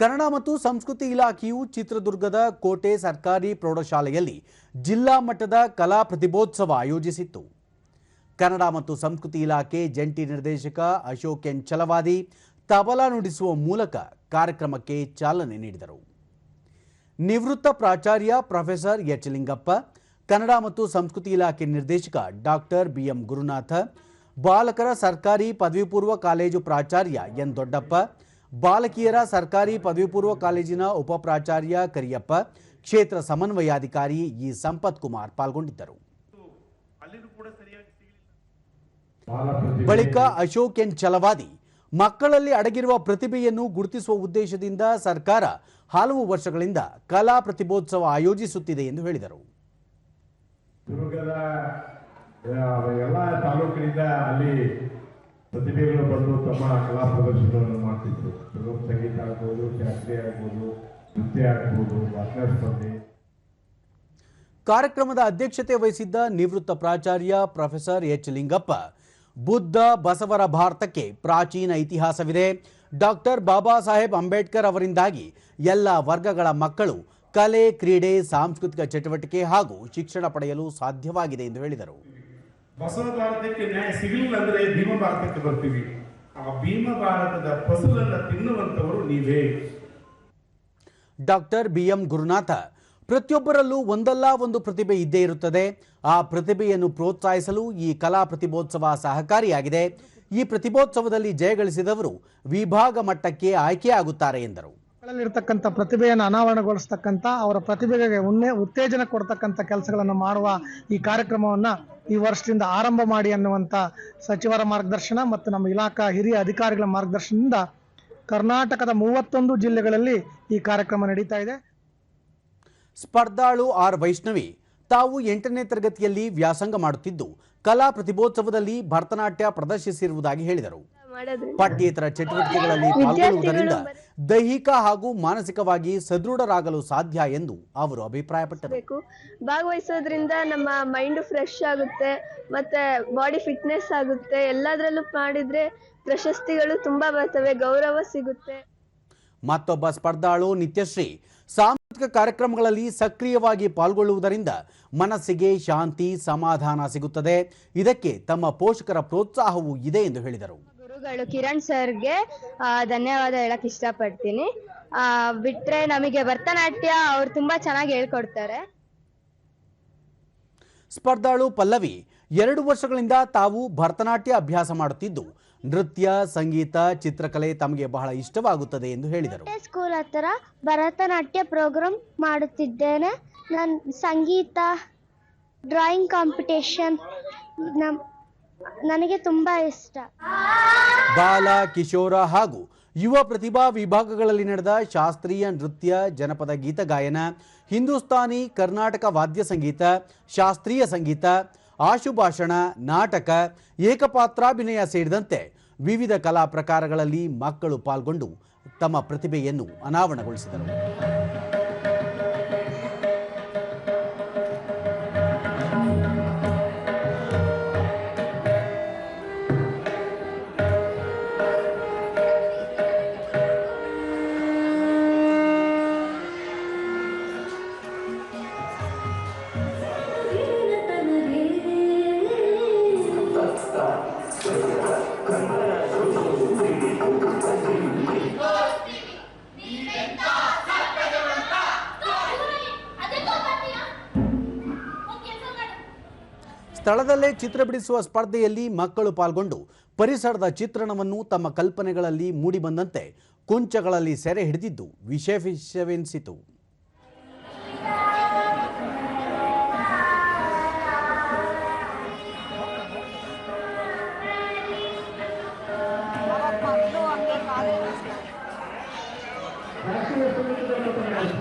ಕನ್ನಡ ಮತ್ತು ಸಂಸ್ಕೃತಿ ಇಲಾಖೆಯು ಚಿತ್ರದುರ್ಗದ ಕೋಟೆ ಸರ್ಕಾರಿ ಪ್ರೌಢಶಾಲೆಯಲ್ಲಿ ಜಿಲ್ಲಾ ಮಟ್ಟದ ಕಲಾ ಪ್ರತಿಭೋತ್ಸವ ಆಯೋಜಿಸಿತ್ತು. ಕನ್ನಡ ಮತ್ತು ಸಂಸ್ಕೃತಿ ಇಲಾಖೆ ಜಂಟಿ ನಿರ್ದೇಶಕ ಅಶೋಕ್ ಎನ್ ಛಲವಾದಿ ತಬಲಾ ನುಡಿಸುವ ಮೂಲಕ ಕಾರ್ಯಕ್ರಮಕ್ಕೆ ಚಾಲನೆ ನೀಡಿದರು. ನಿವೃತ್ತ ಪ್ರಾಚಾರ್ಯ ಪ್ರೊಫೆಸರ್ ಎಚ್ ಲಿಂಗಪ್ಪ ಕನ್ನಡ ಮತ್ತು ಸಂಸ್ಕೃತಿ ಇಲಾಖೆ ನಿರ್ದೇಶಕ ಡಾಕ್ಟರ್ ಬಿಎಂ ಗುರುನಾಥ, ಬಾಲಕರ ಸರ್ಕಾರಿ ಪದವಿ ಪೂರ್ವ ಕಾಲೇಜು ಪ್ರಾಚಾರ್ಯ ಎನ್ ದೊಡ್ಡಪ್ಪ ಬಾಲಕಿಯರ ಸರ್ಕಾರಿ ಪದವಿ ಪೂರ್ವ ಕಾಲೇಜಿನ ಉಪಪ್ರಾಚಾರ್ಯ ಕರಿಯಪ್ಪ, ಕ್ಷೇತ್ರ ಸಮನ್ವಯಾಧಿಕಾರಿ ಇ ಸಂಪತ್ ಕುಮಾರ್ ಪಾಲ್ಗೊಂಡಿದ್ದರು. ಬಳಿಕ ಅಶೋಕ್ ಎನ್ ಚಲವಾದಿ, ಮಕ್ಕಳಲ್ಲಿ ಅಡಗಿರುವ ಪ್ರತಿಭೆಯನ್ನು ಗುರುತಿಸುವ ಉದ್ದೇಶದಿಂದ ಸರ್ಕಾರ ಹಲವು ವರ್ಷಗಳಿಂದ ಕಲಾ ಪ್ರತಿಭೋತ್ಸವ ಆಯೋಜಿಸುತ್ತಿದೆ ಎಂದು ಹೇಳಿದರು. ಎಲ್ಲ ತಾಲೂಕಿನಿಂದ ಅಲ್ಲಿ ಪ್ರತಿಭೆಗಳು ಬಂದು ತಮ್ಮ ಕಲಾ ಪ್ರದರ್ಶನಗಳನ್ನು ಮಾಡ್ತಿದ್ರು. ಕೆಲವೊಂದು ಸಂಗೀತ ಆಗ್ಬೋದು, ಶಾಸ್ತ್ರೀಯ ಆಗ್ಬೋದು, ನೃತ್ಯ ಆಗ್ಬೋದು ಭಾಷಣ ಸ್ಪರ್ಧೆ. ಕಾರ್ಯಕ್ರಮದ ಅಧ್ಯಕ್ಷತೆ ವಹಿಸಿದ್ದ ನಿವೃತ್ತ ಪ್ರಾಚಾರ್ಯ ಪ್ರೊಫೆಸರ್ ಎಚ್ ಲಿಂಗಪ್ಪ ಬುದ್ಧ ಬಸವರ ಭಾರತಕ್ಕೆ ಪ್ರಾಚೀನ ಇತಿಹಾಸವಿದೆ. ಡಾಕ್ಟರ್ ಬಾಬಾ ಸಾಹೇಬ್ ಅಂಬೇಡ್ಕರ್ ಅವರಿಂದಾಗಿ ಎಲ್ಲ ವರ್ಗಗಳ ಮಕ್ಕಳು ಕಲೆ, ಕ್ರೀಡೆ, ಸಾಂಸ್ಕೃತಿಕ ಚಟುವಟಿಕೆ ಹಾಗೂ ಶಿಕ್ಷಣ ಪಡೆಯಲು ಸಾಧ್ಯವಾಗಿದೆ ಎಂದು ಹೇಳಿದರು. ಬಸವ ಭಾರತಕ್ಕೆ ನ್ಯಾಯ ಸಿಗಲಿಲ್ಲ ಅಂದ್ರೆ ಭೀಮ ಭಾರತಕ್ಕೆ ಬರ್ತೀವಿ. ಆ ಭೀಮ ಭಾರತದ ಫಸಲನ್ನ ತಿನ್ನುವಂತವರು ನೀವೇ. ಡಾಕ್ಟರ್ ಬಿಎಂ ಗುರುನಾಥ, ಪ್ರತಿಯೊಬ್ಬರಲ್ಲೂ ಒಂದಲ್ಲ ಒಂದು ಪ್ರತಿಭೆ ಇದ್ದೇ ಇರುತ್ತದೆ. ಆ ಪ್ರತಿಭೆಯನ್ನು ಪ್ರೋತ್ಸಾಹಿಸಲು ಈ ಕಲಾ ಪ್ರತಿಭೋತ್ಸವ ಸಹಕಾರಿಯಾಗಿದೆ. ಈ ಪ್ರತಿಭೋತ್ಸವದಲ್ಲಿ ಜಯಗಳಿಸಿದವರು ವಿಭಾಗ ಮಟ್ಟಕ್ಕೆ ಆಯ್ಕೆಯಾಗುತ್ತಾರೆ ಎಂದರು. ಮಕ್ಕಳಲ್ಲಿರ್ತಕ್ಕಂಥ ಪ್ರತಿಭೆಯನ್ನು ಅನಾವರಣಗೊಳಿಸ್ತಕ್ಕಂಥ, ಅವರ ಪ್ರತಿಭೆಗೆ ಉನ್ನೇ, ಉತ್ತೇಜನ ಕೊಡ್ತಕ್ಕಂಥ ಕೆಲಸಗಳನ್ನು ಮಾಡುವ ಈ ಕಾರ್ಯಕ್ರಮವನ್ನು ಈ ವರ್ಷದಿಂದ ಆರಂಭ ಮಾಡಿ ಅನ್ನುವಂಥ ಸಚಿವರ ಮಾರ್ಗದರ್ಶನ ಮತ್ತು ನಮ್ಮ ಇಲಾಖಾ ಹಿರಿಯ ಅಧಿಕಾರಿಗಳ ಮಾರ್ಗದರ್ಶನದಿಂದ ಕರ್ನಾಟಕದ ಮೂವತ್ತೊಂದು ಜಿಲ್ಲೆಗಳಲ್ಲಿ ಈ ಕಾರ್ಯಕ್ರಮ ನಡೀತಾ ಇದೆ. ಸ್ಪರ್ಧಾಳು ಆರ್ ವೈಷ್ಣವಿ ತಾವು ಎಂಟನೇ ತರಗತಿಯಲ್ಲಿ ವ್ಯಾಸಂಗ ಮಾಡುತ್ತಿದ್ದು, ಕಲಾ ಪ್ರತಿಭೋತ್ಸವದಲ್ಲಿ ಭರತನಾಟ್ಯ ಪ್ರದರ್ಶಿಸಿರುವುದಾಗಿ ಹೇಳಿದರು. ಪಠ್ಯೇತರ ಚಟುವಟಿಕೆಗಳಲ್ಲಿ ಪಾಲ್ಗೊಳ್ಳುವುದರಿಂದ ದೈಹಿಕ ಹಾಗೂ ಮಾನಸಿಕವಾಗಿ ಸದೃಢರಾಗಲು ಸಾಧ್ಯ ಎಂದು ಅವರು ಅಭಿಪ್ರಾಯಪಟ್ಟರು. ಭಾಗವಹಿಸೋದ್ರಿಂದ ನಮ್ಮ ಮೈಂಡ್ ಫ್ರೆಶ್ ಆಗುತ್ತೆ ಮತ್ತೆ ಬಾಡಿ ಫಿಟ್ನೆಸ್ ಆಗುತ್ತೆ. ಎಲ್ಲದರಲ್ಲೂ ಮಾಡಿದ್ರೆ ಪ್ರಶಸ್ತಿಗಳು ತುಂಬಾ ಬರ್ತವೆ ಗೌರವ ಸಿಗುತ್ತೆ. ಮತ್ತೊಬ್ಬ ಸ್ಪರ್ಧಾಳು ನಿತ್ಯಶ್ರೀ. ಸಾಂಸ್ಕೃತಿಕ ಕಾರ್ಯಕ್ರಮಗಳಲ್ಲಿ ಸಕ್ರಿಯವಾಗಿ ಪಾಲ್ಗೊಳ್ಳುವುದರಿಂದ ಮನಸ್ಸಿಗೆ ಶಾಂತಿ ಸಮಾಧಾನ ಸಿಗುತ್ತದೆ. ಇದಕ್ಕೆ ತಮ್ಮ ಪೋಷಕರ ಪ್ರೋತ್ಸಾಹವೂ ಇದೆ ಎಂದು ಹೇಳಿದರು. ಗುರುಗಳು ಕಿರಣ್ ಸರ್ಗೆ ಆ, ಧನ್ಯವಾದ ಹೇಳಕ್ ಇಷ್ಟಪಡ್ತೀನಿ. ಆ, ಬಿಟ್ರೆ ನಮಗೆ ಭರತನಾಟ್ಯ ಅವ್ರು ತುಂಬಾ ಚೆನ್ನಾಗಿ ಹೇಳ್ಕೊಡ್ತಾರೆ. ಸ್ಪರ್ಧಾಳು ಪಲ್ಲವಿ ಎರಡು ವರ್ಷಗಳಿಂದ ತಾವು ಭರತನಾಟ್ಯ ಅಭ್ಯಾಸ ಮಾಡುತ್ತಿದ್ದು ನೃತ್ಯ ಸಂಗೀತ ಚಿತ್ರಕಲೆ ತಮಗೆ ಬಹಳ ಇಷ್ಟವಾಗುತ್ತದೆ ಎಂದು ಹೇಳಿದರು. ಸ್ಕೂಲ್ ಹತ್ರ ಭರತನಾಟ್ಯ ಪ್ರೋಗ್ರಾಮ್ ಮಾಡುತ್ತಿದ್ದೇನೆ. ನಾನು ಸಂಗೀತ ಡ್ರಾಯಿಂಗ್ ಕಾಂಪಿಟೇಷನ್ ನಮ್ ನನಗೆ ತುಂಬಾ ಇಷ್ಟ. ಬಾಲ, ಕಿಶೋರ ಹಾಗೂ ಯುವ ಪ್ರತಿಭಾ ವಿಭಾಗಗಳಲ್ಲಿ ನಡೆದ ಶಾಸ್ತ್ರೀಯ ನೃತ್ಯ, ಜನಪದ ಗೀತ ಗಾಯನ, ಹಿಂದೂಸ್ತಾನಿ, ಕರ್ನಾಟಕ ವಾದ್ಯ ಸಂಗೀತ, ಶಾಸ್ತ್ರೀಯ ಸಂಗೀತ ಆಶುಭಾಷಣ ನಾಟಕ, ಏಕಪಾತ್ರಾಭಿನಯ ಸೇರಿದಂತೆ ವಿವಿಧ ಕಲಾ ಪ್ರಕಾರಗಳಲ್ಲಿ ಮಕ್ಕಳು ಪಾಲ್ಗೊಂಡು ತಮ್ಮ ಪ್ರತಿಭೆಯನ್ನು ಅನಾವರಣಗೊಳಿಸಿದರು. ಸ್ಥಳದಲ್ಲೇ ಚಿತ್ರ ಬಿಡಿಸುವ ಸ್ಪರ್ಧೆಯಲ್ಲಿ ಮಕ್ಕಳು ಪಾಲ್ಗೊಂಡು ಪರಿಸರದ ಚಿತ್ರಣವನ್ನು ತಮ್ಮ ಕಲ್ಪನೆಗಳಲ್ಲಿ ಮೂಡಿಬಂದಂತೆ ಕುಂಚಗಳಲ್ಲಿ ಸೆರೆ ಹಿಡಿದಿದ್ದು ವಿಶೇಷವೆನಿಸಿತು.